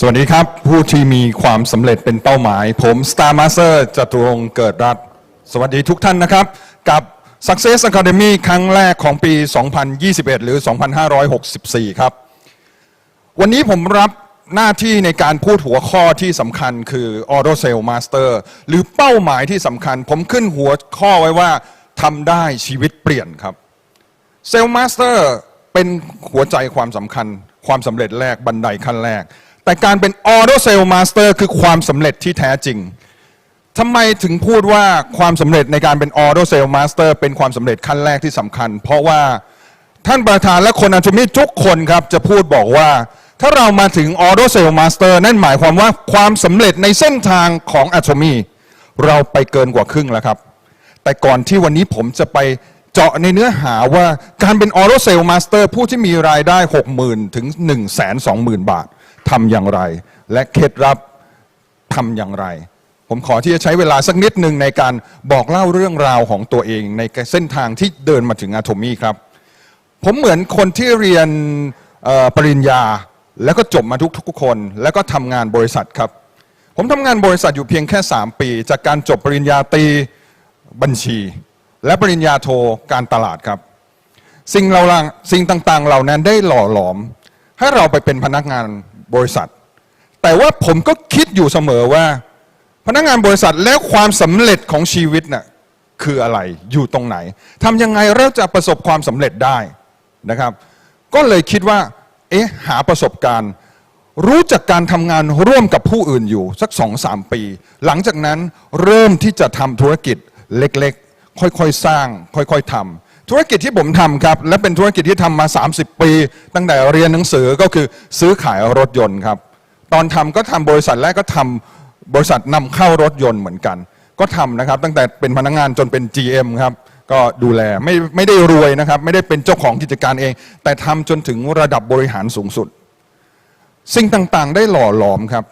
สวัสดีครับ ผู้ที่มีความสำเร็จเป็นเป้าหมาย ผม Star Master จตุรงเกิดรัฐ สวัสดีทุกท่านนะครับ กับ Success Academy ครั้งแรกของปี 2021 หรือ 2564 ครับ วันนี้ผมรับหน้าที่ในการพูดหัวข้อที่สำคัญคือ Auto Sale Master หรือเป้าหมายที่สำคัญ ผมขึ้นหัวข้อไว้ว่าทำได้ชีวิตเปลี่ยนครับเซลล์มาสเตอร์เป็นหัวใจความสำคัญ ความสำเร็จแรกบันไดขั้นแรก แต่การเป็นออโตเซลมาสเตอร์คือความสำเร็จที่แท้จริงทำไมถึงพูดว่าความสำเร็จในการเป็นออโตเซลมาสเตอร์เป็นความสำเร็จขั้นแรกที่สำคัญ เพราะว่าท่านประธานและคนอัจฉริทุกคนครับ จะพูดบอกว่า ถ้าเรามาถึงออโตเซลมาสเตอร์นั่นหมายความว่าความสำเร็จในเส้นทางของอัจฉริเราไปเกินกว่าครึ่งแล้วครับ แต่ก่อนที่วันนี้ผมจะไปเจาะในเนื้อหาว่าการเป็นออโตเซลมาสเตอร์ผู้ที่มีรายได้ 60,000 ถึง 1 2 0 0 0 0 บาท ทำอย่างไร และเคล็ดลับทำอย่างไร ผมขอที่จะใช้เวลาสักนิดหนึ่งในการบอกเล่าเรื่องราวของตัวเองในเส้นทางที่เดินมาถึงอะโทมี่ครับ ผมเหมือนคนที่เรียนปริญญาแล้วก็จบมาทุกทุกคน แล้วก็ทำงานบริษัทครับ ผมทำงานบริษัทอยู่เพียงแค่ 3 ปี จากการจบปริญญาตรีบัญชี และปริญญาโทการตลาดครับ สิ่งเราล่างสิ่งต่างๆ เหล่านั้นได้หล่อหลอม ให้เราไปเป็นพนักงาน บริษัท แต่ว่าผมก็คิดอยู่เสมอว่า พนักงานบริษัทแล้วความสำเร็จของชีวิตน่ะคืออะไรอยู่ตรงไหนทำยังไงเราจะประสบความสำเร็จได้นะครับ ก็เลยคิดว่า เอ๊ะหาประสบการณ์ รู้จักการทำงานร่วมกับผู้อื่นอยู่สักสองสามปี หลังจากนั้นเริ่มที่จะทำธุรกิจเล็กๆ ค่อยๆ สร้าง ค่อยๆทำ ธุรกิจที่ผมทำครับ และเป็นธุรกิจที่ทำมา 30 ปี ตั้งแต่เรียนหนังสือก็คือซื้อขายรถยนต์ครับ ตอนทำก็ทำบริษัทแรกก็ทำบริษัทนำเข้ารถยนต์เหมือนกัน ก็ทำนะครับ ตั้งแต่เป็นพนักงานจนเป็น GM ครับ ก็ดูแลไม่ไม่ได้รวยนะครับ ไม่ได้เป็นเจ้าของกิจการเอง แต่ทำจนถึงระดับบริหารสูงสุด สิ่งต่างๆ ได้หล่อหลอมครับ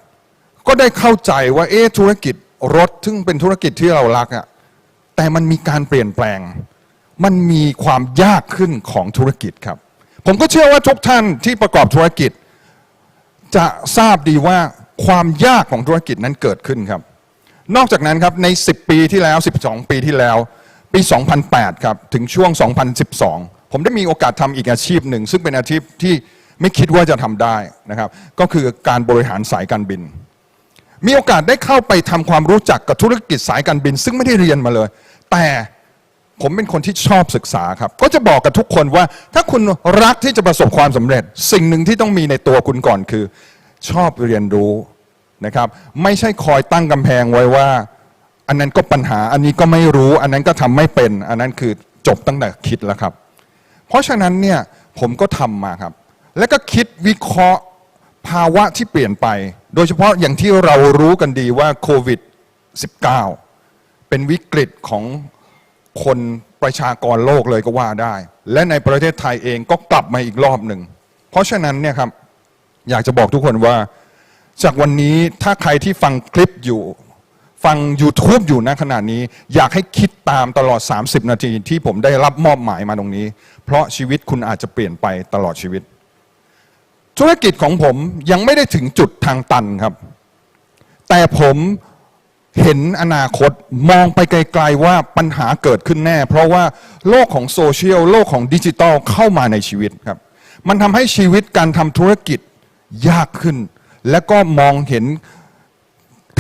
ก็ได้เข้าใจว่าเอ๊ธุรกิจรถซึ่งเป็นธุรกิจที่เรารักอะ่ะแต่มันมีการเปลี่ยนแปลง มันมีความยากขึ้นของธุรกิจครับ ผมก็เชื่อว่าทุกท่านที่ประกอบธุรกิจ จะทราบดีว่าความยากของธุรกิจนั้นเกิดขึ้นครับ นอกจากนั้นครับใน 10 ปีที่แล้ว 12 ปีที่แล้ว ปี 2008 ครับ ถึงช่วง 2012 ผมได้มีโอกาสทำอีกอาชีพหนึ่ง ซึ่งเป็นอาชีพที่ไม่คิดว่าจะทำได้นะครับ ก็คือการบริหารสายการบิน มีโอกาสได้เข้าไปทำความรู้จักกับธุรกิจสายการบิน ซึ่งไม่ได้เรียนมาเลย แต่ ผมเป็นคนที่ชอบศึกษาครับ ก็จะบอกกับทุกคนว่า ถ้าคุณรักที่จะประสบความสำเร็จ สิ่งหนึ่งที่ต้องมีในตัวคุณก่อนคือ ชอบเรียนรู้นะครับ ไม่ใช่คอยตั้งกำแพงไว้ว่า อันนั้นก็ปัญหาอันนี้ก็ไม่รู้ อันนั้นก็ทำไม่เป็น อันนั้นคือจบตั้งแต่คิดแล้วครับ เพราะฉะนั้นเนี่ยผมก็ทำมาครับ แล้วก็คิดวิเคราะห์ภาวะที่เปลี่ยนไป โดยเฉพาะอย่างที่เรารู้กันดีว่าโควิด -19 เป็นวิกฤตของ คนประชากรโลกเลยก็ว่าได้ และในประเทศไทยเองก็กลับมาอีกรอบหนึ่ง เพราะฉะนั้นเนี่ยครับอยากจะบอกทุกคนว่า จากวันนี้ถ้าใครที่ฟังคลิปอยู่ ฟัง YouTube อยู่ณขณะนี้ อยากให้คิดตามตลอด 30 นาทีที่ผมได้รับมอบหมายมาตรงนี้ เพราะชีวิตคุณอาจจะเปลี่ยนไปตลอดชีวิต ธุรกิจของผมยังไม่ได้ถึงจุดทางตันครับ แต่ผม เห็นอนาคตมองไปไกลๆว่าปัญหาเกิดขึ้นแน่ เพราะว่าโลกของโซเชียลโลกของดิจิทัลเข้ามาในชีวิตครับ มันทำให้ชีวิตการทำธุรกิจยากขึ้น และก็มองเห็น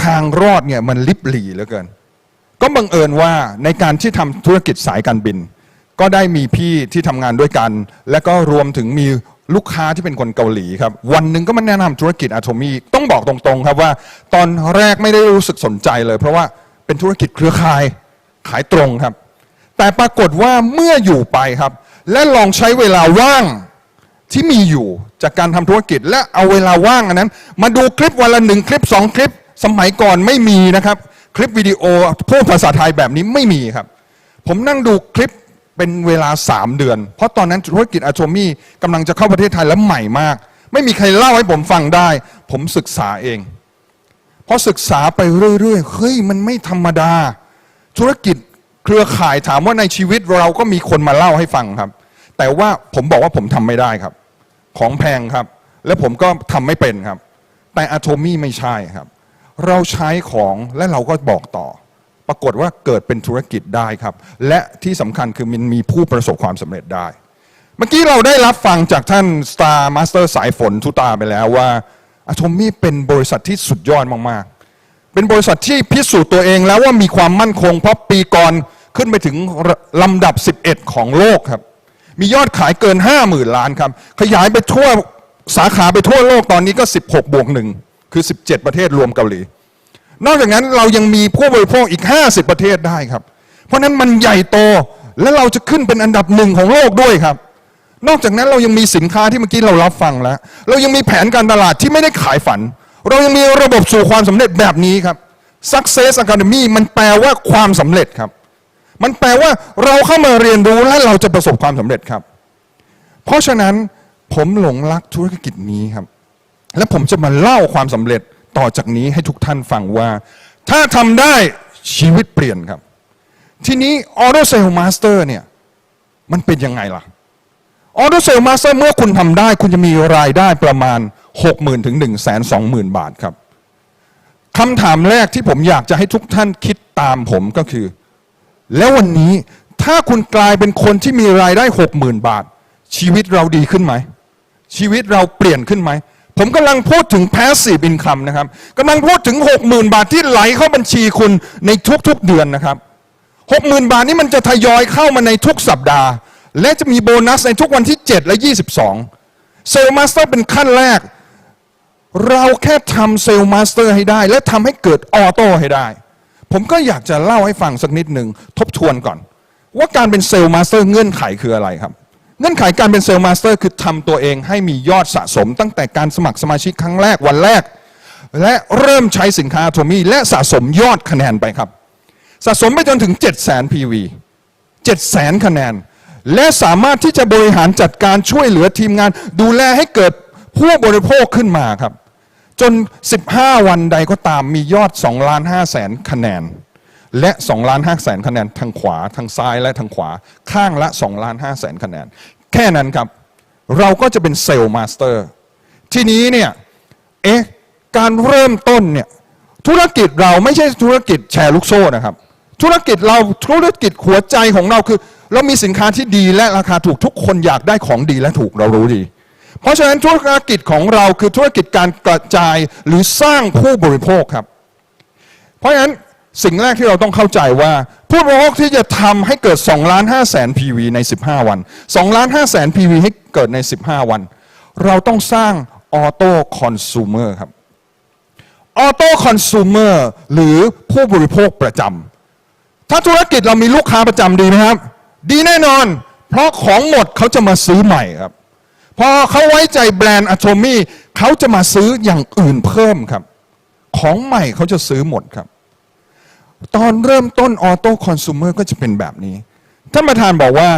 ทางรอดเนี่ยมันลิบหลีเหลือเกิน ก็บังเอิญว่าในการที่ทำธุรกิจสายการบิน ก็ได้มีพี่ที่ทำงานด้วยกัน และก็รวมถึงมี ลูกค้าที่เป็นคนเกาหลีครับ วันหนึ่งก็มาแนะนำธุรกิจอะโทมีต้องบอกตรงๆครับว่า ตอนแรกไม่ได้รู้สึกสนใจเลย เพราะว่าเป็นธุรกิจเครือข่ายขายตรงครับ แต่ปรากฏว่าเมื่ออยู่ไปครับ และลองใช้เวลาว่างที่มีอยู่จากการทำธุรกิจ และเอาเวลาว่างอันนั้น มาดูคลิปวันละหนึ่งคลิปสองคลิป สมัยก่อนไม่มีนะครับ คลิปวิดีโอพูดภาษาไทยแบบนี้ไม่มีครับ ผมนั่งดูคลิป เป็นเวลา 3 เดือน เพราะตอนนั้นธุรกิจอะโทมี่กำลังจะเข้าประเทศไทยแล้วใหม่มาก ไม่มีใครเล่าให้ผมฟังได้ ผมศึกษาเองพอศึกษาไปเรื่อยๆเฮ้ยมันไม่ธรรมดา ธุรกิจเครือข่ายถามว่าในชีวิตเราก็มีคนมาเล่าให้ฟังครับ แต่ว่าผมบอกว่าผมทำไม่ได้ครับ ของแพงครับ และผมก็ทำไม่เป็นครับ แต่อะโทมี่ไม่ใช่ครับ เราใช้ของและเราก็บอกต่อ ปรากฏว่าเกิดเป็นธุรกิจได้ครับ และที่สำคัญคือมันมีผู้ประสบความสำเร็จได้ เมื่อกี้เราได้รับฟังจากท่าน Star Master สายฝนทุตาไปแล้วว่าอะโทมี่เป็นบริษัทที่สุดยอดมากๆ เป็นบริษัทที่พิสูจน์ตัวเองแล้วว่ามีความมั่นคง เพราะปีก่อนขึ้นไปถึงลำดับ 11 ของโลกครับ มียอดขายเกิน 50,000 ล้านครับ ขยายไปทั่วสาขาไปทั่วโลกตอนนี้ก็ 16 บวกหนึ่งคือ 17 ประเทศรวมเกาหลี นอกจากนั้นเรายังมีผู้บริโภคอีก 50 ประเทศได้ครับ เพราะฉะนั้นมันใหญ่โตและเราจะขึ้นเป็นอันดับหนึ่งของโลกด้วยครับ นอกจากนั้นเรายังมีสินค้าที่เมื่อกี้เรารับฟังแล้ว เรายังมีแผนการตลาดที่ไม่ได้ขายฝัน เรายังมีระบบสู่ความสำเร็จแบบนี้ครับ Success Academy มันแปลว่าความสำเร็จครับ มันแปลว่าเราเข้ามาเรียนรู้และเราจะประสบความสำเร็จครับ เพราะฉะนั้นผมหลงรักธุรกิจนี้ครับ และผมจะมาเล่าความสำเร็จ ต่อจากนี้ให้ทุกท่านฟังว่า ถ้าทำได้ชีวิตเปลี่ยนครับ ทีนี้ Auto Sale Master เนี่ยมันเป็นยังไงล่ะ Auto Sale Master เมื่อคุณทำได้ คุณจะมีรายได้ประมาณ 60,000ถึง120,000 บาทครับคำถามแรกที่ผมอยากจะให้ทุกท่านคิดตามผมก็คือ แล้ววันนี้ถ้าคุณกลายเป็นคนที่มีรายได้ 60,000 บาท ชีวิตเราดีขึ้นไหม ชีวิตเราเปลี่ยนขึ้นไหม ผมกำลังพูดถึง passive income นะครับกำลังพูดถึง 60,000 บาทที่ไหลเข้าบัญชีคุณในทุกๆเดือนนะครับ60,000 บาทนี้มันจะทยอยเข้ามาในทุกสัปดาห์ และจะมีโบนัสในทุกวันที่ 7 และ 22 เซลล์มาสเตอร์เป็นขั้นแรก เราแค่ทำเซลล์มาสเตอร์ให้ได้ และทำให้เกิดออโต้ให้ได้ ผมก็อยากจะเล่าให้ฟังสักนิดหนึ่งทบทวนก่อน ว่าการเป็นเซลล์มาสเตอร์เงื่อนไขคืออะไรครับ เงื่อนไขการเป็นเซลล์มาสเตอร์คือทำตัวเองให้มียอดสะสม ตั้งแต่การสมัครสมาชิกครั้งแรกวันแรก และเริ่มใช้สินค้าโทมี่และสะสมยอดคะแนนไปครับ สะสมไปจนถึง 7 0 0 0 0 PV 7 0 0 0 0คะแนน และสามารถที่จะบริหารจัดการช่วยเหลือทีมงาน ดูแลให้เกิดผู้บริโภคขึ้นมาครับ จน 15 วันใดก็ตามมียอด2ล้าน5แสนคะแนน และ2ล้าน5แสนคะแนนทางขวาทางซ้ายและทางขวา ข้างละ2ล้าน5แสนคะแนน แค่นั้นครับ เราก็จะเป็นเซลล์มาสเตอร์ ทีนี้เนี่ยเอ๊ะการเริ่มต้นเนี่ยธุรกิจเราไม่ใช่ธุรกิจแชร์ลูกโซ่นะครับ ธุรกิจเราธุรกิจหัวใจของเราคือ เรามีสินค้าที่ดีและราคาถูกทุกคนอยากได้ของดีและถูกเรารู้ดี เพราะฉะนั้นธุรกิจของเราคือธุรกิจการกระจายหรือสร้างผู้บริโภคครับ เพราะฉะนั้น สิ่งแรกที่เราต้องเข้าใจว่า ผู้บริโภคที่จะทำให้เกิด2ล้าน5แสน PV ใน 15 วัน2ล้าน5แสน PV ให้เกิดใน 15 วัน เราต้องสร้างออโต้คอน sumer ครับออโต้คอน sumer หรือผู้บริโภคประจำถ้าธุรกิจเรามีลูกค้าประจำดีไหมครับ ดีแน่นอน เพราะของหมดเขาจะมาซื้อใหม่ครับ พอเขาไว้ใจแบรนด์อะโทมี่เขาจะมาซื้ออย่างอื่นเพิ่มครับ ของใหม่เขาจะซื้อหมดครับ ตอนเริ่มต้นออโต้คอน sumer ก็จะเป็นแบบนี้ ท่านประธานบอกว่า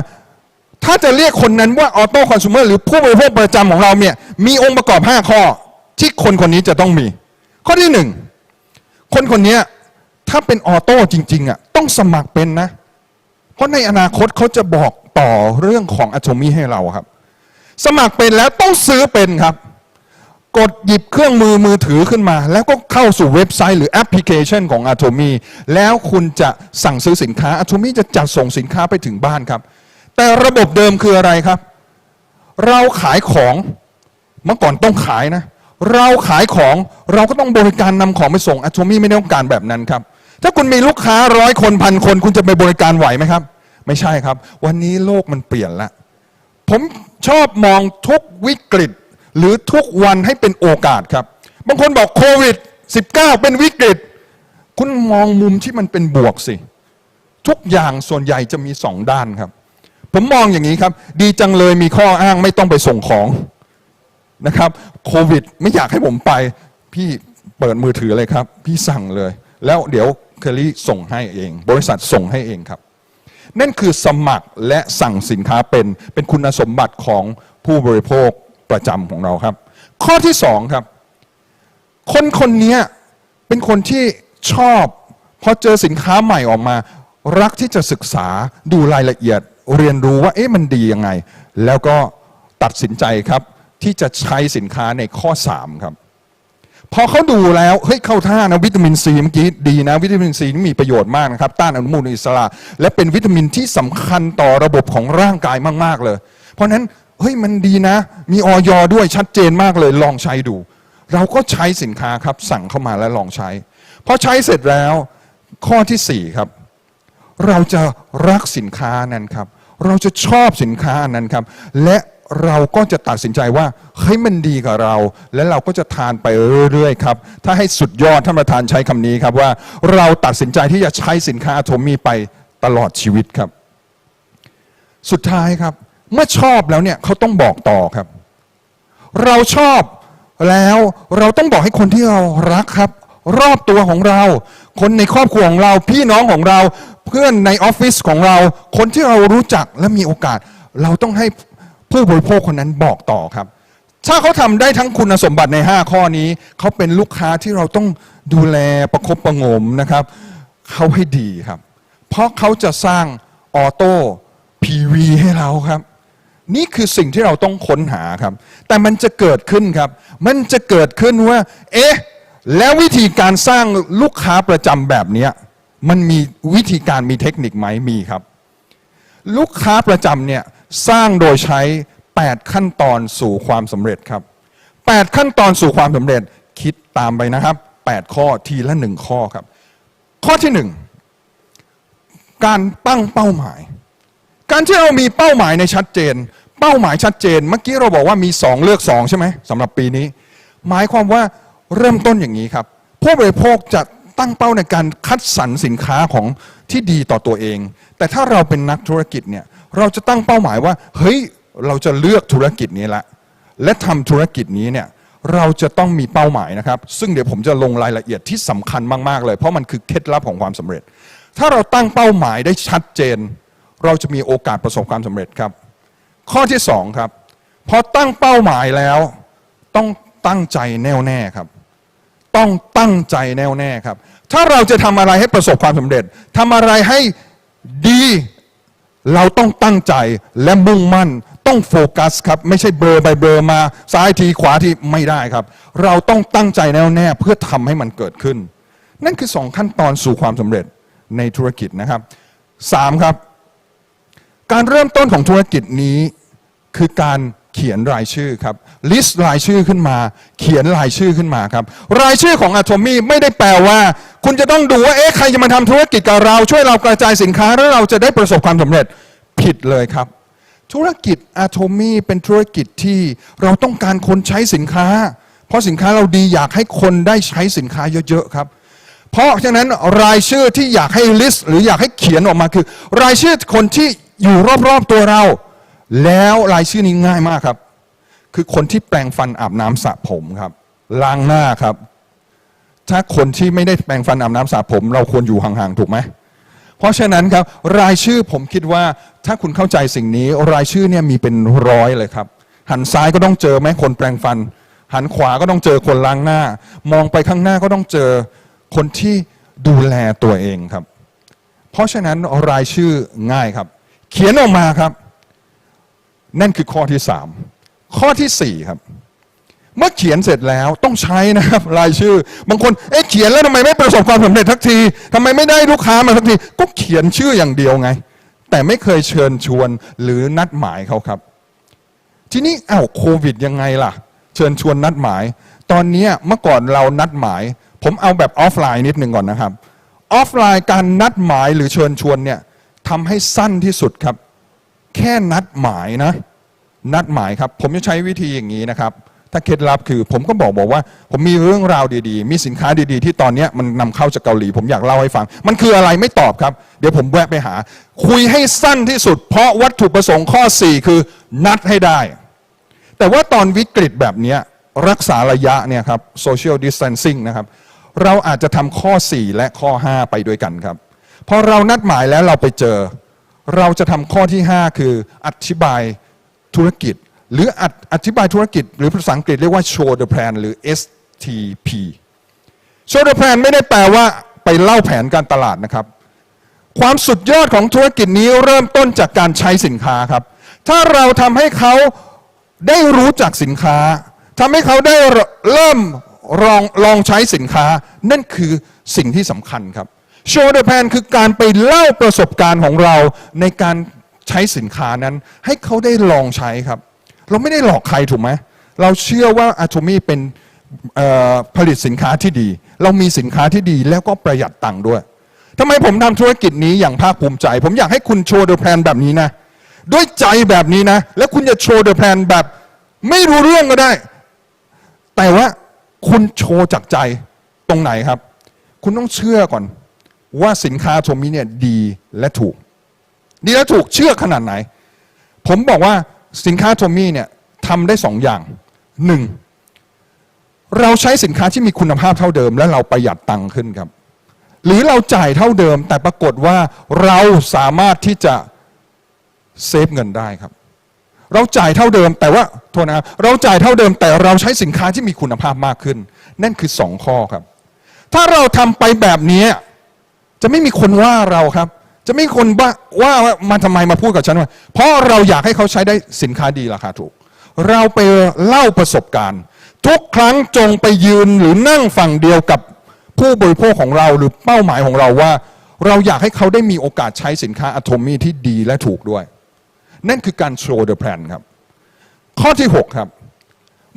ถ้าจะเรียกคนนั้นว่าออโต้คอน sumer หรือผู้บริโภคประจำของเราเนี่ย มีองค์ประกอบ 5 ข้อ ที่คนคนนี้จะต้องมี ข้อที่หนึ่งคนคนนี้ถ้าเป็นออโต้จริงๆอะต้องสมัครเป็นนะ เพราะในอนาคตเขาจะบอกต่อเรื่องของอะโทมี่ให้เราครับ สมัครเป็นแล้วต้องซื้อเป็นครับ กดหยิบเครื่องมือมือถือขึ้นมา แล้วก็เข้าสู่เว็บไซต์หรือแอปพลิเคชันของ a t o m y แล้วคุณจะสั่งซื้อสินค้า a t o m y จะจัดส่งสินค้าไปถึงบ้านครับ แต่ระบบเดิมคืออะไรครับ เราขายของเมื่อก่อนต้องขายนะ เราขายของเราก็ต้องบริการนำของไปส่ง a t o m y ไม่ได้ต้องการแบบนั้นครับ ถ้าคุณมีลูกค้าร้อยคนพันคน คุณจะไปบริการไหวไหมครับ ไม่ใช่ครับ วันนี้โลกมันเปลี่ยนล้วผมชอบมองทุกวิกฤต หรือทุกวันให้เป็นโอกาสครับ บางคนบอกโควิด 19 เป็นวิกฤต คุณมองมุมที่มันเป็นบวกสิ ทุกอย่างส่วนใหญ่จะมีสองด้านครับ ผมมองอย่างนี้ครับ ดีจังเลยมีข้ออ้างไม่ต้องไปส่งของนะครับโควิด ไม่อยากให้ผมไป พี่เปิดมือถือเลยครับ พี่สั่งเลย แล้วเดี๋ยวเคอรี่ส่งให้เอง บริษัทส่งให้เองครับ นั่นคือสมัครและสั่งสินค้าเป็นเป็นคุณสมบัติของผู้บริโภค ประจำของเราครับ ข้อที่สองครับ คนคนนี้เป็นคนที่ชอบพอเจอสินค้าใหม่ออกมา รักที่จะศึกษาดูรายละเอียด เรียนรู้ว่าเอ๊ะมันดียังไง แล้วก็ตัดสินใจครับ ที่จะใช้สินค้าในข้อ 3 ครับ พอเขาดูแล้วเฮ้ยเข้าท่านะวิตามินซีเมื่อกี้ดีนะ วิตามินซีนี่มีประโยชน์มากนะครับ ต้านอนุมูลอิสระ และเป็นวิตามินที่สำคัญต่อระบบของร่างกายมาก ๆ เลย เพราะฉะนั้น เฮ้ยมันดีนะ มีออยด้วยชัดเจนมากเลยลองใช้ดู เราก็ใช้สินค้าครับ สั่งเข้ามาแล้วลองใช้พอใช้เสร็จแล้ว ข้อที่สี่ครับ เราจะรักสินค้านั้นครับ เราจะชอบสินค้านั้นครับ และเราก็จะตัดสินใจว่าเฮ้ยมันดีกับเรา และเราก็จะทานไปเรื่อยๆครับ ถ้าให้สุดยอดท่านประธานใช้คำนี้ครับว่า เราตัดสินใจที่จะใช้สินค้าโทมีไปตลอดชีวิตครับ สุดท้ายครับ เมื่อชอบแล้วเนี่ยเขาต้องบอกต่อครับ เราชอบแล้วเราต้องบอกให้คนที่เรารักครับ รอบตัวของเรา คนในครอบครัวของเราพี่น้องของเรา เพื่อนในออฟฟิศของเรา คนที่เรารู้จักและมีโอกาส เราต้องให้ผู้บริโภคคนนั้นบอกต่อครับ ถ้าเขาทำได้ทั้งคุณสมบัติใน 5 ข้อนี้ เขาเป็นลูกค้าที่เราต้องดูแลประคบประงมนะครับ เขาให้ดีครับ เพราะเขาจะสร้างออโต้ PV ให้เราครับ นี่คือสิ่งที่เราต้องค้นหาครับ แต่มันจะเกิดขึ้นครับ มันจะเกิดขึ้นว่า เอ๊ะ แล้ววิธีการสร้างลูกค้าประจำแบบนี้มันมีวิธีการมีเทคนิคไหมมีครับ ลูกค้าประจำเนี่ยสร้างโดยใช้ 8 ขั้นตอนสู่ความสำเร็จครับ 8 ขั้นตอนสู่ความสำเร็จคิดตามไปนะครับ 8 ข้อทีละ 1 ข้อครับ ข้อที่ 1 การตั้งเป้าหมาย การที่เรามีเป้าหมายในชัดเจน เป้าหมายชัดเจน เมื่อกี้เราบอกว่ามี 2 เลือก 2 ใช่ไหมสำหรับปีนี้ หมายความว่าเริ่มต้นอย่างนี้ครับ ผู้บริโภคจะตั้งเป้าในการคัดสรรสินค้าของที่ดีต่อตัวเอง แต่ถ้าเราเป็นนักธุรกิจเนี่ยเราจะตั้งเป้าหมายว่า เฮ้ยเราจะเลือกธุรกิจนี้ละ และทำธุรกิจนี้เนี่ยเราจะต้องมีเป้าหมายนะครับ ซึ่งเดี๋ยวผมจะลงรายละเอียดที่สำคัญมากๆเลย เพราะมันคือเคล็ดลับของความสำเร็จ ถ้าเราตั้งเป้าหมายได้ชัดเจน เราจะมีโอกาสประสบความสำเร็จครับ ข้อที่สองครับพอตั้งเป้าหมายแล้ว ต้องตั้งใจแน่วแน่ครับ ต้องตั้งใจแน่วแน่ครับ ถ้าเราจะทำอะไรให้ประสบความสำเร็จทำอะไรให้ดีเราต้องตั้งใจและมุ่งมั่น ต้องโฟกัสครับ ไม่ใช่เบลอไปเบลอมา ซ้ายทีขวาทีไม่ได้ครับ เราต้องตั้งใจแน่วแน่เพื่อทำให้มันเกิดขึ้น นั่นคือสองขั้นตอนสู่ความสำเร็จในธุรกิจนะครับสามครับ การเริ่มต้นของธุรกิจนี้ คือการเขียนรายชื่อครับลิสต์รายชื่อขึ้นมา เขียนรายชื่อขึ้นมาครับ รายชื่อของ a t o m y ไม่ได้แปลว่า คุณจะต้องดูว่าเอ๊ะใครจะมาทำธุรกิจกับเรา ช่วยเรากระจายสินค้าแล้วเราจะได้ประสบความสำเร็จผิดเลยครับ ธุรกิจ a t o m y เป็นธุรกิจที่เราต้องการคนใช้สินค้า เพราะสินค้าเราดีอยากให้คนได้ใช้สินค้าเยอะๆครับเพราะฉะนั้นรายชื่อที่อยากให้ลิสต์หรืออยากให้เขียนออกมาคือ รายชื่อคนที่อยู่รอบๆตัวเรา แล้วรายชื่อนี้ง่ายมากครับ คือคนที่แปรงฟันอาบน้ำสระผมครับ ล้างหน้าครับ ถ้าคนที่ไม่ได้แปรงฟันอาบน้ำสระผม เราควรอยู่ห่างๆถูกไหมเพราะฉะนั้นครับ รายชื่อผมคิดว่าถ้าคุณเข้าใจสิ่งนี้ รายชื่อเนี่ยมีเป็นร้อยเลยครับ หันซ้ายก็ต้องเจอไหมคนแปรงฟัน หันขวาก็ต้องเจอคนล้างหน้า มองไปข้างหน้าก็ต้องเจอคนที่ดูแลตัวเองครับ เพราะฉะนั้นรายชื่อง่ายครับ เขียนออกมาครับ นั่นคือข้อที่สามข้อที่สี่ครับ เมื่อเขียนเสร็จแล้วต้องใช้นะครับรายชื่อ บางคนเอ๊ะเขียนแล้วทำไมไม่ประสบความสำเร็จทักทีทำไมไม่ได้ลูกค้ามาทักที ก็เขียนชื่ออย่างเดียวไง แต่ไม่เคยเชิญชวนหรือนัดหมายเขาครับ ทีนี้อ้าวโควิดยังไงล่ะ เชิญชวนนัดหมาย ตอนนี้เมื่อก่อนเรานัดหมาย ผมเอาแบบออฟไลน์นิดหนึ่งก่อนนะครับออฟไลน์การนัดหมายหรือเชิญชวนเนี่ยทำให้สั้นที่สุดครับ แค่นัดหมายนะ นัดหมายครับ ผมจะใช้วิธีอย่างนี้นะครับ ถ้าเคล็ดลับคือผมก็บอกบอกว่า ผมมีเรื่องราวดีๆ มีสินค้าดีๆ ที่ตอนนี้มันนำเข้าจากเกาหลี ผมอยากเล่าให้ฟัง มันคืออะไรไม่ตอบครับ เดี๋ยวผมแวะไปหา คุยให้สั้นที่สุด เพราะวัตถุประสงค์ข้อ 4 คือนัดให้ได้ แต่ว่าตอนวิกฤตแบบนี้รักษาระยะเนี่ยครับ social distancing นะครับ เราอาจจะทำข้อ 4 และข้อ 5 ไปด้วยกันครับ พอเรานัดหมายแล้วเราไปเจอ เราจะทำข้อที่ 5 คืออธิบาย ธุรกิจ หรือออธิบายธุรกิจ หรือภาษาอังกฤษเรียกว่า show the plan หรือ STP show the plan ไม่ได้แปลว่าไปเล่าแผนการตลาดนะครับ ความสุดยอดของธุรกิจนี้เริ่มต้นจากการใช้สินค้าครับ ถ้าเราทำให้เขาได้รู้จักสินค้าทำให้เขาได้เริ่มลองลองใช้สินค้า นั่นคือสิ่งที่สำคัญครับโชว์เดอะแพนคือการไปเล่าประสบการณ์ของเราในการ ใช้สินค้านั้น ให้เขาได้ลองใช้ครับ เราไม่ได้หลอกใครถูกไหมเราเชื่อว่าอะ o มีเป็นผลิตสินค้าที่ดี เรามีสินค้าที่ดีแล้วก็ประหยัดตังค์ด้วยทำไมผมทำธุรกิจนี้อย่างภาคภูมิใจ ผมอยากให้คุณโชว์เดอะแพลนแบบนี้นะ ด้วยใจแบบนี้นะ แล้วคุณจะโชว์เดอะแพลนแบบ ไม่รู้เรื่องก็ได้ แต่ว่าคุณโชว์จากใจตรงไหนครับ คุณต้องเชื่อก่อนว่าสินค้าโทมิเนี่ยดีและถูก ดีและถูกเชื่อขนาดไหน ผมบอกว่าสินค้าโทมี่เนี่ยทำได้สองอย่างหนึ่งเราใช้สินค้าที่มีคุณภาพเท่าเดิม และเราประหยัดตังค์ขึ้นครับ หรือเราจ่ายเท่าเดิม แต่ปรากฏว่าเราสามารถที่จะเซฟเงินได้ครับ เราจ่ายเท่าเดิม แต่ว่าโทษนะครับเราจ่ายเท่าเดิม แต่เราใช้สินค้าที่มีคุณภาพมากขึ้น นั่นคือสองข้อครับ ถ้าเราทำไปแบบนี้จะไม่มีคนว่าเราครับ จะไม่คนว่าว่ามาทำไมมาพูดกับฉันว่า เพราะเราอยากให้เขาใช้ได้สินค้าดีราคาถูก เราไปเล่าประสบการณ์ ทุกครั้งจงไปยืนหรือนั่งฝั่งเดียวกับผู้บริโภคของเราหรือเป้าหมายของเราว่า เราอยากให้เขาได้มีโอกาสใช้สินค้าอะโทมีที่ดีและถูกด้วย นั่นคือการโชว์เดอะแพลนครับ ข้อที่ 6 ครับ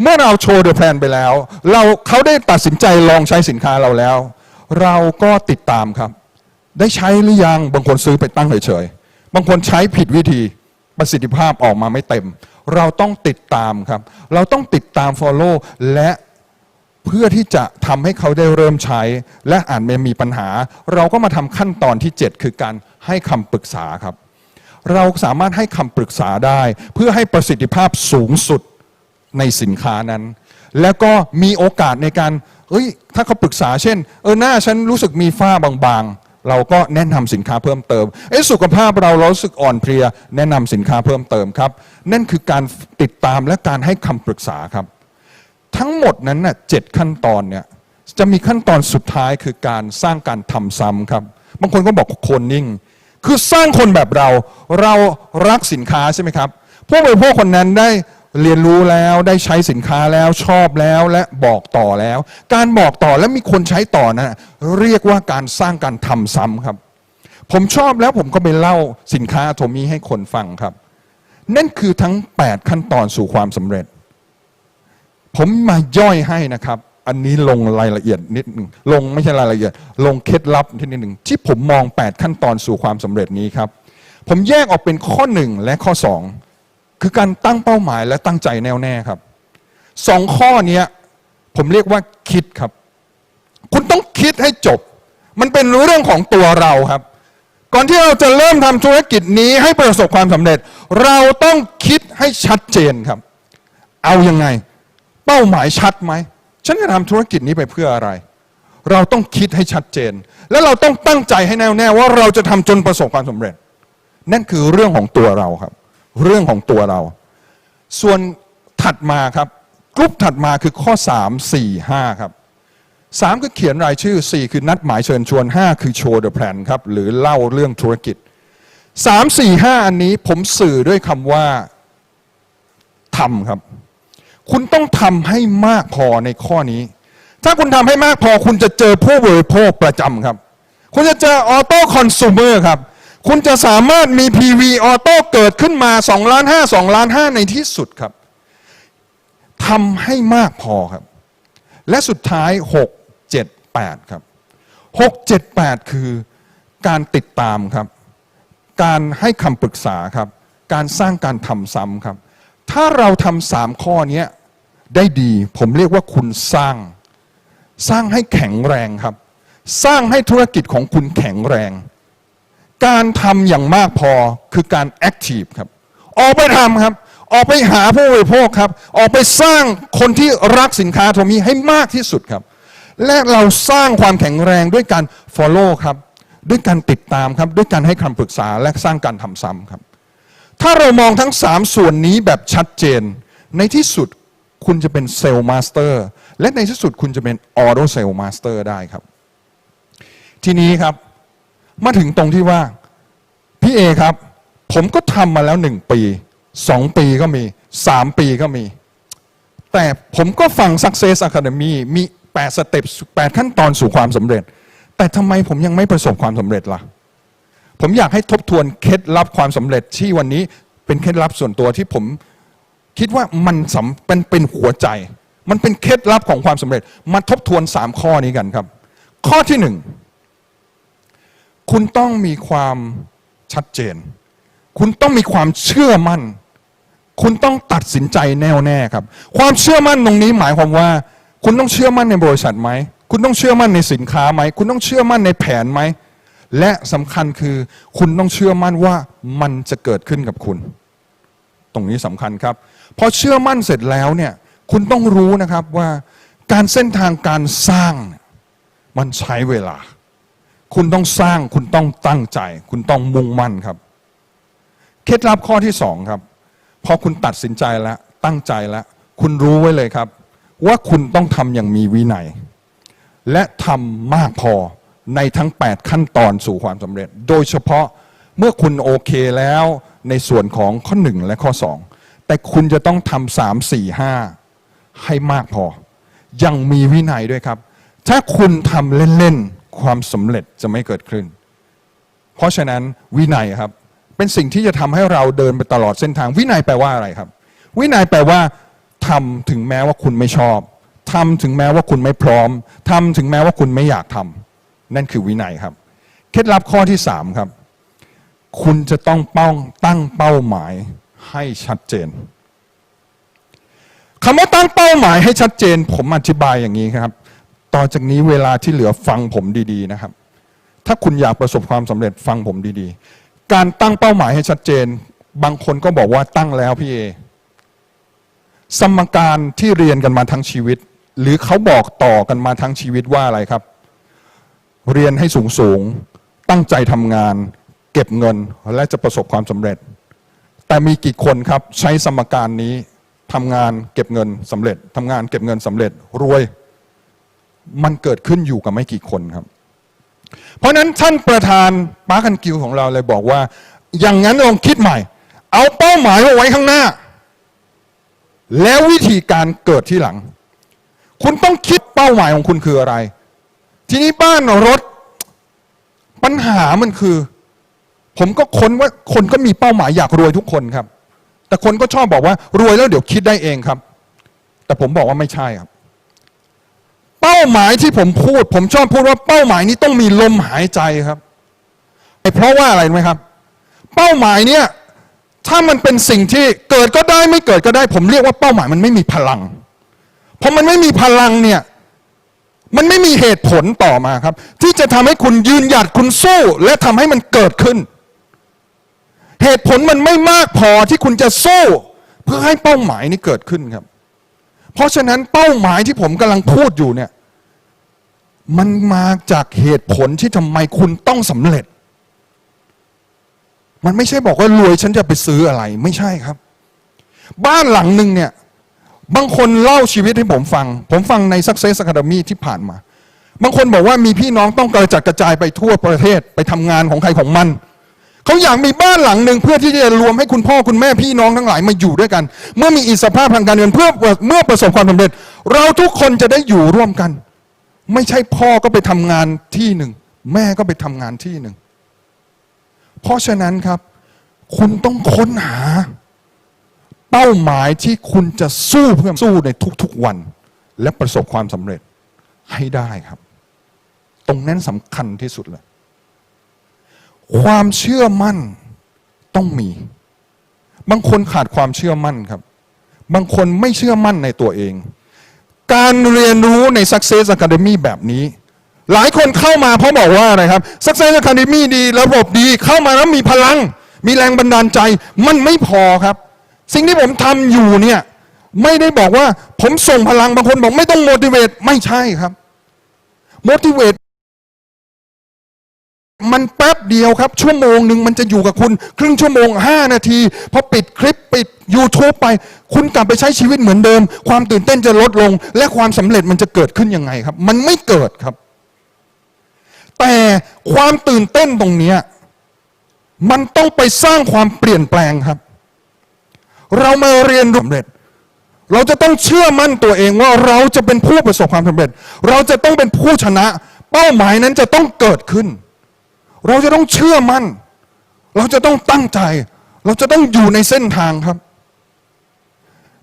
เมื่อเราโชว์เดอะแพลนไปแล้ว เราเขาได้ตัดสินใจลองใช้สินค้าเราแล้ว เราก็ติดตามครับ ได้ใช้หรือยังบางคนซื้อไปตั้งเฉยๆบางคนใช้ผิดวิธีประสิทธิภาพออกมาไม่เต็ม เราต้องติดตามครับ เราต้องติดตาม Follow และเพื่อที่จะทำให้เขาได้เริ่มใช้ และอ่านไม่มีปัญหา เราก็มาทำขั้นตอนที่ 7 คือการให้คำปรึกษาครับ เราสามารถให้คำปรึกษาได้ เพื่อให้ประสิทธิภาพสูงสุดในสินค้านั้น แล้วก็มีโอกาสในการเอ้ยถ้าเขาปรึกษาเช่น เออหน้าฉันรู้สึกมีฝ้าบางๆ เราก็แนะนำสินค้าเพิ่มเติมเอ้สุขภาพเราเรารู้สึกอ่อนเพลีย แนะนำสินค้าเพิ่มเติมครับ นั่นคือการติดตามและการให้คำปรึกษาครับ ทั้งหมดนั้นน่ะเจ็ดขั้นตอนเนี่ยจะมีขั้นตอนสุดท้ายคือการสร้างการทำซ้ำครับบางคนก็บอกคนนิ่ง คือสร้างคนแบบเราเรารักสินค้าใช่ไหมครับผู้บริโภคคนนั้นได้ เรียนรู้แล้วได้ใช้สินค้าแล้วชอบแล้วและบอกต่อแล้ว การบอกต่อและมีคนใช้ต่อนะ เรียกว่าการสร้างการทำซ้ำครับ ผมชอบแล้วผมก็ไปเล่าสินค้าโทมี่ให้คนฟังครับ นั่นคือทั้ง 8 ขั้นตอนสู่ความสำเร็จ ผมมาย่อยให้นะครับ อันนี้ลงรายละเอียดนิดหนึ่งลงไม่ใช่รายละเอียด ลงเคล็ดลับทีนิดหนึ่งที่ผมมอง 8 ขั้นตอนสู่ความสำเร็จนี้ครับ ผมแยกออกเป็นข้อ 1 และข้อ 2 คือการตั้งเป้าหมายและตั้งใจแน่วแน่ครับสองข้อนี้ผมเรียกว่าคิดครับ คุณต้องคิดให้จบ มันเป็นเรื่องของตัวเราครับ ก่อนที่เราจะเริ่มทำธุรกิจนี้ให้ประสบความสำเร็จ เราต้องคิดให้ชัดเจนครับ เอายังไง เป้าหมายชัดไหมฉันจะทำธุรกิจนี้ไปเพื่ออะไร เราต้องคิดให้ชัดเจน และเราต้องตั้งใจให้แน่วแน่ว่าเราจะทำจนประสบความสำเร็จ นั่นคือเรื่องของตัวเราครับ เรื่องของตัวเรา ส่วนถัดมาครับ กลุ่มถัดมาคือข้อ 3 4 5 ครับสามคือเขียนรายชื่อ 4 คือนัดหมายเชิญชวน 5 คือโชว์เดอะแพลนครับ หรือเล่าเรื่องธุรกิจ 3 4 5 อันนี้ผมสื่อด้วยคำว่าทำครับ คุณต้องทำให้มากพอในข้อนี้ ถ้าคุณทำให้มากพอคุณจะเจอผู้บริโภคประจำครับ คุณจะเจอออโต้คอน sumer ครับ คุณจะสามารถมี PV ออโต้เกิดขึ้นมา2ล้าน5 2ล้าน5ในที่สุดครับทำให้มากพอครับ และสุดท้าย 6 7 8 ครับ 6 7 8 คือการติดตามครับ การให้คำปรึกษาครับ การสร้างการทำซ้ำครับ ถ้าเราทำสามข้อนี้ได้ดีผมเรียกว่าคุณสร้าง สร้างให้แข็งแรงครับ สร้างให้ธุรกิจของคุณแข็งแรง การทำอย่างมากพอคือการแอคทีฟครับ ออกไปทำครับ ออกไปหาผู้บริโภคครับ ออกไปสร้างคนที่รักสินค้าโทมีให้มากที่สุดครับ และเราสร้างความแข็งแรงด้วยการ follow ครับ ด้วยการติดตามครับ ด้วยการให้คำปรึกษาและสร้างการทำซ้ำครับ ถ้าเรามองทั้ง 3 ส่วนนี้แบบชัดเจน ในที่สุดคุณจะเป็นเซลล์มาสเตอร์และในที่สุดคุณจะเป็นออโตเซลล์มาสเตอร์ได้ครับ ทีนี้ครับ มาถึงตรงที่ว่าพี่เอครับ ผมก็ทำมาแล้วหนึ่งปีสองปีก็มีสามปีก็มี แต่ผมก็ฟัง Success Academy มี8สเต็ป8ขั้นตอนสู่ความสำเร็จ แต่ทำไมผมยังไม่ประสบความสำเร็จล่ะ ผมอยากให้ทบทวนเคล็ดลับความสำเร็จที่วันนี้เป็นเคล็ดลับส่วนตัวที่ผมคิดว่ามันสำเป็นเป็นหัวใจ มันเป็นเคล็ดลับของความสำเร็จ มาทบทวน3ข้อนี้กันครับ ข้อที่หนึ่ง คุณต้องมีความชัดเจน คุณต้องมีความเชื่อมั่น คุณต้องตัดสินใจแน่วแน่ครับ ความเชื่อมั่นตรงนี้หมายความว่า คุณต้องเชื่อมั่นในบริษัทไหม คุณต้องเชื่อมั่นในสินค้าไหม คุณต้องเชื่อมั่นในแผนไหม และสำคัญคือ คุณต้องเชื่อมั่นว่ามันจะเกิดขึ้นกับคุณ ตรงนี้สำคัญครับ พอเชื่อมั่นเสร็จแล้วเนี่ย คุณต้องรู้นะครับว่าการเส้นทางการสร้างมันใช้เวลา คุณต้องสร้างคุณต้องตั้งใจ คุณต้องมุ่งมั่นครับ เคล็ดลับข้อที่สองครับ พอคุณตัดสินใจแล้ว ตั้งใจแล้ว คุณรู้ไว้เลยครับ ว่าคุณต้องทำอย่างมีวินัย และทำมากพอในทั้ง 8 ขั้นตอนสู่ความสำเร็จ โดยเฉพาะเมื่อคุณโอเคแล้วในส่วนของข้อ 1 และข้อ 2 แต่คุณจะต้องทำสามสี่ห้าให้มากพอ ยังมีวินัยด้วยครับ ถ้าคุณทำเล่น ๆ ความสำเร็จจะไม่เกิดขึ้น เพราะฉะนั้นวินัยครับเป็นสิ่งที่จะทำให้เราเดินไปตลอดเส้นทาง วินัยแปลว่าอะไรครับ วินัยแปลว่าทำถึงแม้ว่าคุณไม่ชอบทำถึงแม้ว่าคุณไม่พร้อมทำถึงแม้ว่าคุณไม่อยากทำนั่นคือวินัยครับ เคล็ดลับข้อที่สามครับ คุณจะต้องเป้าตั้งเป้าหมายให้ชัดเจนคำว่าตั้งเป้าหมายให้ชัดเจน ผมอธิบายอย่างนี้ครับ ต่อจากนี้เวลาที่เหลือฟังผมดีๆนะครับ ถ้าคุณอยากประสบความสำเร็จฟังผมดีๆ การตั้งเป้าหมายให้ชัดเจน บางคนก็บอกว่าตั้งแล้วพี่เอสมการที่เรียนกันมาทั้งชีวิต หรือเขาบอกต่อกันมาทั้งชีวิตว่าอะไรครับ เรียนให้สูงสูงๆตั้งใจทำงาน เก็บเงินและจะประสบความสำเร็จ แต่มีกี่คนครับใช้สมการนี้ทำงานเก็บเงินสำเร็จทำงานเก็บเงินสำเร็จรวย มันเกิดขึ้นอยู่กับไม่กี่คนครับ เพราะฉะนั้นท่านประธานปาร์คันกิวของเราเลยบอกว่า อย่างนั้นลองคิดใหม่ เอาเป้าหมายไว้ข้างหน้า แล้ววิธีการเกิดที่หลัง คุณต้องคิดเป้าหมายของคุณคืออะไร ทีนี้บ้านรถปัญหามันคือ ผมก็ค้นว่าคนก็มีเป้าหมายอยากรวยทุกคนครับ แต่คนก็ชอบบอกว่ารวยแล้วเดี๋ยวคิดได้เองครับ แต่ผมบอกว่าไม่ใช่ครับ เป้าหมายที่ผมพูด ผมชอบพูดว่าเป้าหมายนี้ต้องมีลมหายใจครับเพราะว่าอะไรไหมครับ เป้าหมายเนี่ยถ้ามันเป็นสิ่งที่เกิดก็ได้ไม่เกิดก็ได้ ผมเรียกว่าเป้าหมายมันไม่มีพลังเพอมันไม่มีพลังเนี่ยมันไม่มีเหตุผลต่อมาครับ ที่จะทำให้คุณยืนหยัดคุณสู้ และทำให้มันเกิดขึ้น เหตุผลมันไม่มากพอที่คุณจะสู้ เพื่อให้เป้าหมายนี้เกิดขึ้นครับ เพราะฉะนั้นเป้าหมายที่ผมกำลังพูดอยู่เนี่ย มันมาจากเหตุผลที่ทำไมคุณต้องสำเร็จ มันไม่ใช่บอกว่ารวยฉันจะไปซื้ออะไร ไม่ใช่ครับ บ้านหลังหนึ่งเนี่ย บางคนเล่าชีวิตให้ผมฟัง ผมฟังใน Success Academy ที่ผ่านมา บางคนบอกว่ามีพี่น้องต้องกระจัดกระจายไปทั่วประเทศไปทำงานของใครของมัน เขาอยากมีบ้านหลังหนึ่งเพื่อที่จะรวมให้คุณพ่อคุณแม่พี่น้องทั้งหลายมาอยู่ด้วยกัน เมื่อมีอิสรภาพทางการเงินเพื่อเมื่อประสบความสำเร็จ เราทุกคนจะได้อยู่ร่วมกัน ไม่ใช่พ่อก็ไปทำงานที่หนึ่ง แม่ก็ไปทำงานที่หนึ่ง เพราะฉะนั้นครับ คุณต้องค้นหา เป้าหมายที่คุณจะสู้เพื่อสู้ในทุกๆวัน และประสบความสำเร็จให้ได้ครับ ตรงนั้นสำคัญที่สุดเลย ความเชื่อมั่นต้องมี บางคนขาดความเชื่อมั่นครับ บางคนไม่เชื่อมั่นในตัวเอง การเรียนรู้ใน Success Academy แบบนี้ หลายคนเข้ามาเพราะบอกว่าอะไรครับ Success Academy ดี ระบบดีเข้ามาแล้วมีพลัง มีแรงบันดาลใจ มันไม่พอครับ สิ่งที่ผมทำอยู่เนี่ยไม่ได้บอกว่าผมส่งพลังบางคนบอกไม่ต้อง motivate ไม่ใช่ครับ motivate มันแป๊บเดียวครับ ชั่วโมงหนึ่งมันจะอยู่กับคุณ ครึ่งชั่วโมง 5 นาทีพอปิดคลิปปิด YouTube ไป คุณกลับไปใช้ชีวิตเหมือนเดิม ความตื่นเต้นจะลดลง และความสำเร็จมันจะเกิดขึ้นยังไงครับ มันไม่เกิดครับ แต่ความตื่นเต้นตรงเนี้มันต้องไปสร้างความเปลี่ยนแปลงครับ เรามาเรียนรู้สำเร็จเราจะต้องเชื่อมั่นตัวเองว่าเราจะเป็นผู้ประสบความสำเร็จ เราจะต้องเป็นผู้ชนะ เป้าหมายนั้นจะต้องเกิดขึ้น เราจะต้องเชื่อมั่น เราจะต้องตั้งใจ เราจะต้องอยู่ในเส้นทางครับ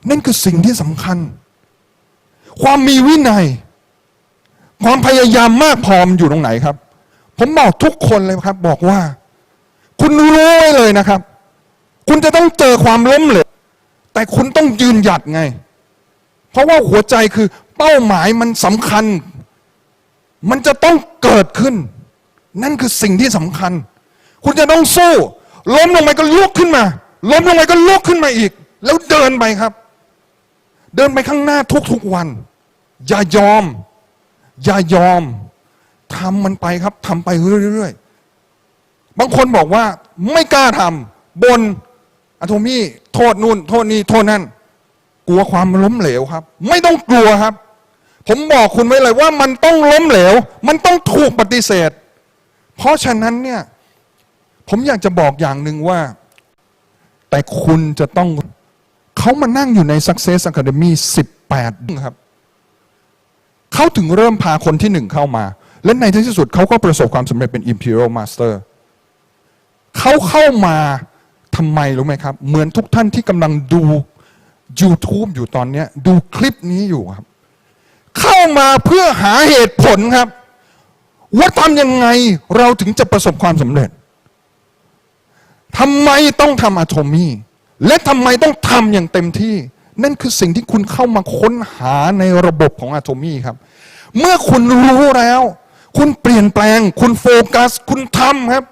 นั่นคือสิ่งที่สำคัญ ความมีวินัย ความพยายามมากพอมอยู่ตรงไหนครับ ผมบอกทุกคนเลยครับ บอกว่า คุณรู้ไว้เลยนะครับ คุณจะต้องเจอความล้มเหลวแต่คุณต้องยืนหยัดไง เพราะว่าหัวใจคือเป้าหมายมันสำคัญ มันจะต้องเกิดขึ้น นั่นคือสิ่งที่สำคัญ คุณจะต้องสู้ ล้มลงไปก็ลุกขึ้นมา ล้มลงไปก็ลุกขึ้นมาอีก แล้วเดินไปครับ เดินไปข้างหน้าทุกๆวัน อย่ายอม อย่ายอมทำมันไปครับทำไปเรื่อยๆ บางคนบอกว่าไม่กล้าทำบนอะโทมี่โทษนู่น โทษนี่โทษนั่น กลัวความล้มเหลวครับ ไม่ต้องกลัวครับ ผมบอกคุณไว้เลยว่ามันต้องล้มเหลว มันต้องถูกปฏิเสธ เพราะฉะนั้นเนี่ย ผมอยากจะบอกอย่างหนึ่งว่า แต่คุณจะต้องเขามานั่งอยู่ใน Success Academy 18 ครับ เขาถึงเริ่มพาคนที่หนึ่งเข้ามา และในที่สุดเขาก็ประสบความสำเร็จเป็น Imperial Master เขาเข้ามาทำไมรู้ไหมครับ เหมือนทุกท่านที่กำลังดู YouTube อยู่ตอนนี้ดูคลิปนี้อยู่ครับ เข้ามาเพื่อหาเหตุผลครับ ว่าทำยังไงเราถึงจะประสบความสำเร็จทำไมต้องทำอะโทมีและทำไมต้องทำอย่างเต็มที่ นั่นคือสิ่งที่คุณเข้ามาค้นหาในระบบของอะโทมีครับ เมื่อคุณรู้แล้ว คุณเปลี่ยนแปลง คุณโฟกัส คุณทำครับ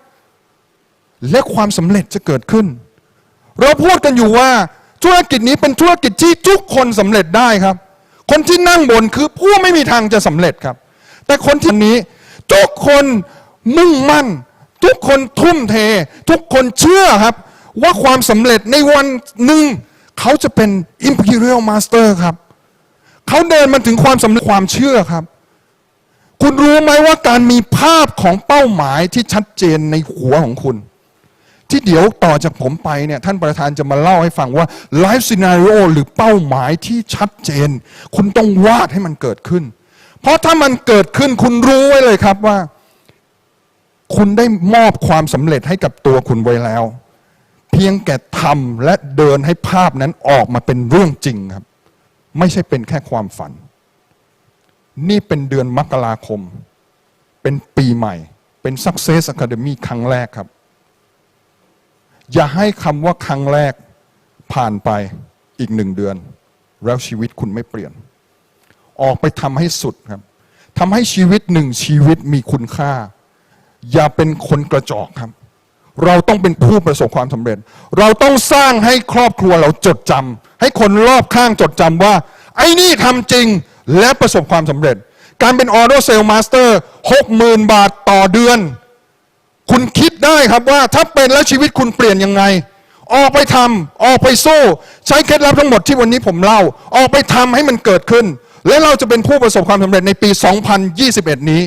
และความสำเร็จจะเกิดขึ้น เราพูดกันอยู่ว่าธุรกิจนี้เป็นธุรกิจที่ทุกคนสำเร็จได้ครับ คนที่นั่งบนคือผู้ไม่มีทางจะสำเร็จครับ แต่คนที่นี้ ทุกคนมุ่งมั่น ทุกคนทุ่มเท ทุกคนเชื่อครับ ว่าความสำเร็จในวันหนึ่ง เขาจะเป็น Imperial Master ครับ เขาเดินมาถึงความสำเร็จความเชื่อครับ คุณรู้ไหมว่าการมีภาพของเป้าหมายที่ชัดเจนในหัวของคุณ ที่เดี๋ยวต่อจากผมไปเนี่ยท่านประธานจะมาเล่าให้ฟังว่าไลฟ์ซีนารีโอหรือเป้าหมายที่ชัดเจน คุณต้องวาดให้มันเกิดขึ้น เพราะถ้ามันเกิดขึ้นคุณรู้ไว้เลยครับว่า คุณได้มอบความสำเร็จให้กับตัวคุณไว้แล้ว เพียงแก่ทำและเดินให้ภาพนั้นออกมาเป็นเรื่องจริงครับ ไม่ใช่เป็นแค่ความฝัน นี่เป็นเดือนมกราคม เป็นปีใหม่ เป็น Success Academy ครั้งแรกครับ อย่าให้คำว่าครั้งแรกผ่านไปอีกหนึ่งเดือน แล้วชีวิตคุณไม่เปลี่ยน ออกไปทำให้สุดครับทำให้ชีวิตหนึ่งชีวิตมีคุณค่า อย่าเป็นคนกระจอกครับ เราต้องเป็นผู้ประสบความสำเร็จ เราต้องสร้างให้ครอบครัวเราจดจำให้คนรอบข้างจดจำว่า ไอ้นี่ทำจริงและประสบความสำเร็จ การเป็นออโต้เซลมาสเตอร์หกหมื่นบาทต่อเดือน คุณคิดได้ครับว่าถ้าเป็นแล้วชีวิตคุณเปลี่ยนยังไงออกไปทำออกไปสู้ ใช้เคล็ดลับทั้งหมดที่วันนี้ผมเล่า ออกไปทำให้มันเกิดขึ้น และเราจะเป็นผู้ประสบความสำเร็จในปี 2021 นี้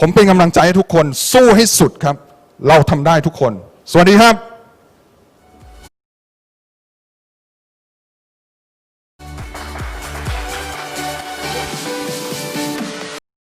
ผมเป็นกำลังใจให้ทุกคนสู้ให้สุดครับ เราทำได้ทุกคน สวัสดีครับ